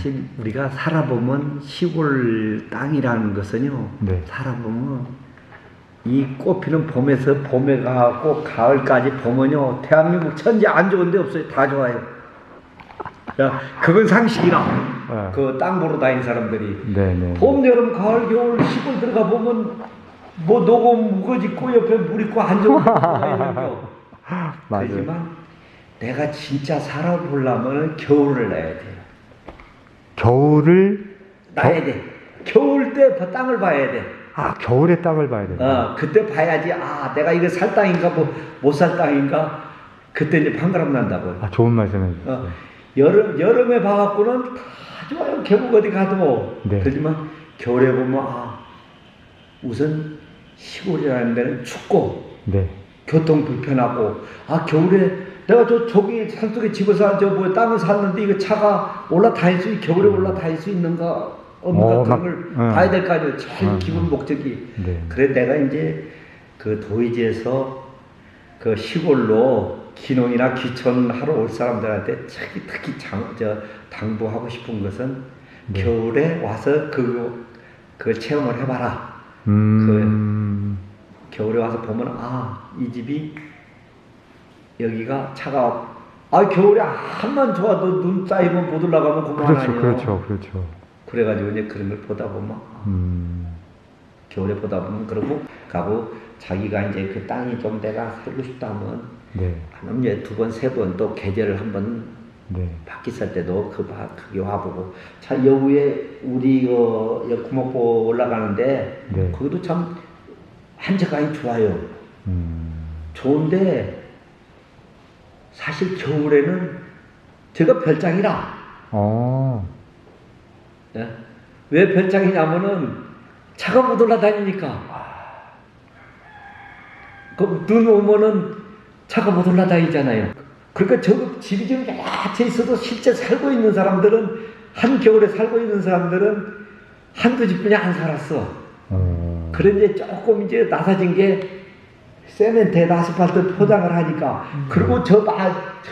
사실 우리가 살아보면 시골 땅이라는 것은요. 네. 살아보면 이 꽃피는 봄에서 봄에 가고 가을까지 보면요. 대한민국 천지 안 좋은 데 없어요. 다 좋아요. 야, 그건 상식이라. 네. 그땅 보러 다니는 사람들이 네 네. 봄, 여름, 가을, 겨울 시골 들어가 보면 뭐 녹음 무거짓고 옆에 물 있고 한정고 있는 거. 맞아요. 그렇지만 내가 진짜 살아보려면 겨울을 나야 돼요. 겨울을 나야 돼. 겨울 때그 땅을 봐야 돼. 아 겨울에 땅을 봐야 된다. 어, 그때 봐야지. 아, 내가 이거 살 땅인가, 뭐, 못 살 땅인가. 그때 이제 판가름 난다고. 아 좋은 말씀해 주세요. 어, 여름, 여름에 봐갖고는 다 좋아요. 계곡 어디 가도. 네. 그렇지만 겨울에 보면, 아, 우선 시골이라는 데는 춥고, 네. 교통 불편하고, 아, 겨울에 내가 저, 저기 산속에 집에서 저뭐 땅을 샀는데 이거 차가 올라다닐 수, 겨울에 올라다닐 수 있는가, 없는가 어, 그런 막, 걸 응. 봐야 될 거 아니에요. 제일 응, 기본 응. 목적이. 네. 그래 내가 이제 그 도의지에서 그 시골로 기농이나 귀촌 하러 올 사람들한테 특히 특히 장, 저 당부하고 싶은 것은 네. 겨울에 와서 그, 그 체험을 해봐라. 음. 겨울에 와서 보면 아 이 집이 여기가 차가 아 겨울에 한만 좋아도 눈 쌓이면 못 올라가면 그만 그렇죠. 그렇죠, 그렇죠. 그래가지고 이제 그런 걸 보다 보면 아, 음. 겨울에 보다 보면 그러고 가고 자기가 이제 그 땅이 좀 내가 살고 싶다면 네, 한 이제 두 번 세 번 또 계절을 한번 네, 살 때도 그 바, 그게 와보고 자 여기에 우리 어, 여 구목보 올라가는데 네. 거기도 참 한적하니 좋아요. 음. 좋은데 사실 겨울에는 제가 별장이라. 어, 예? 왜 별장이냐면은 차가 못 올라다니니까. 그눈 오면은 차가 못 올라다니잖아요. 그러니까 저 집이 좀 야채 있어도 실제 살고 있는 사람들은 한 겨울에 살고 있는 사람들은 한두 집뿐이 안 살았어. 어. 그런데 조금 이제 낮아진 게 세멘트에다 아스팔트 포장을 하니까 그리고 저막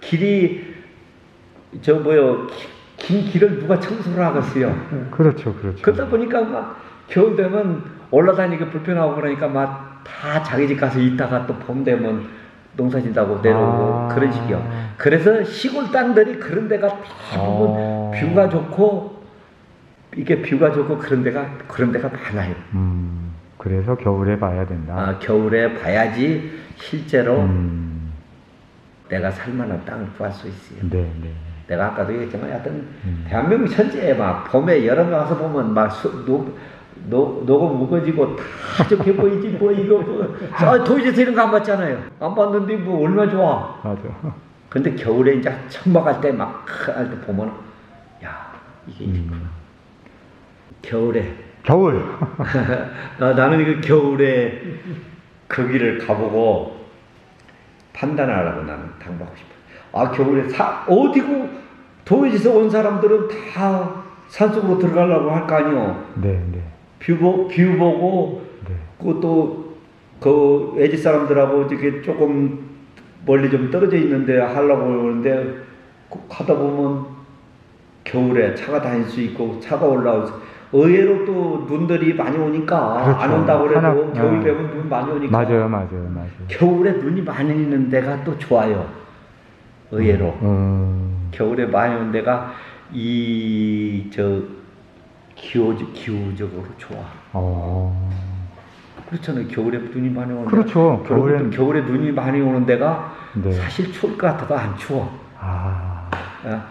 길이 저 뭐요 기- 긴 길을 누가 청소를 하겠어요. 그렇죠, 그렇죠. 그러다 보니까 막 겨울 되면 올라다니기 불편하고 그러니까 막 다 자기 집 가서 있다가 또 봄 되면 농사 짓다고 내려오고 아. 그런 식이요. 그래서 시골 땅들이 그런 데가 대부분 어. 뷰가 좋고 이게 뷰가 좋고 그런 데가 그런 데가 많아요. 음. 그래서 겨울에 봐야 된다. 아, 겨울에 봐야지 실제로 음. 내가 살만한 땅을 구할 수 있어요. 네, 네. 내가 아까도 얘기했지만 하여튼 음. 대한민국 현지에 막 봄에 여름에 와서 보면 막 수, 녹, 녹, 녹음 무거지고 다 좋게 보이지 뭐 이거 뭐. 아, 도시에서 이런 거 안 봤잖아요. 안 봤는데 뭐 얼마나 좋아. 맞아. 근데 겨울에 이제 청박할 때막 할 때 보면 야 이게 있구나. 음. 겨울에 겨울. 나, 나는 그 겨울에 거기를 가보고 판단하라고 나는 당부하고 싶어. 아 겨울에 사 어디고 도시에서 온 사람들은 다 산속으로 들어가려고 할 거 아니요. 네, 네. 뷰, 보, 뷰 보고 네. 그것도 그 외지 사람들하고 이렇게 조금 멀리 좀 떨어져 있는데 하려고 그러는데 그 가다 보면 겨울에 차가 다닐 수 있고 차가 올라오서 의외로 또 눈들이 많이 오니까 그렇죠. 안 온다고 그래도 하나- 겨울 네. 되면 눈 많이 오니까 맞아요, 맞아요, 맞아요. 겨울에 눈이 많이 있는 데가 또 좋아요 의외로 음. 겨울에 많이 오는 데가 이 저 기후 기후적으로 좋아 어. 그렇잖아요. 겨울에 눈이 많이 오는 그렇죠. 겨울에 겨울에 눈이 많이 오는 데가 네. 사실 추울 것 같아도 안 추워. 아. 어?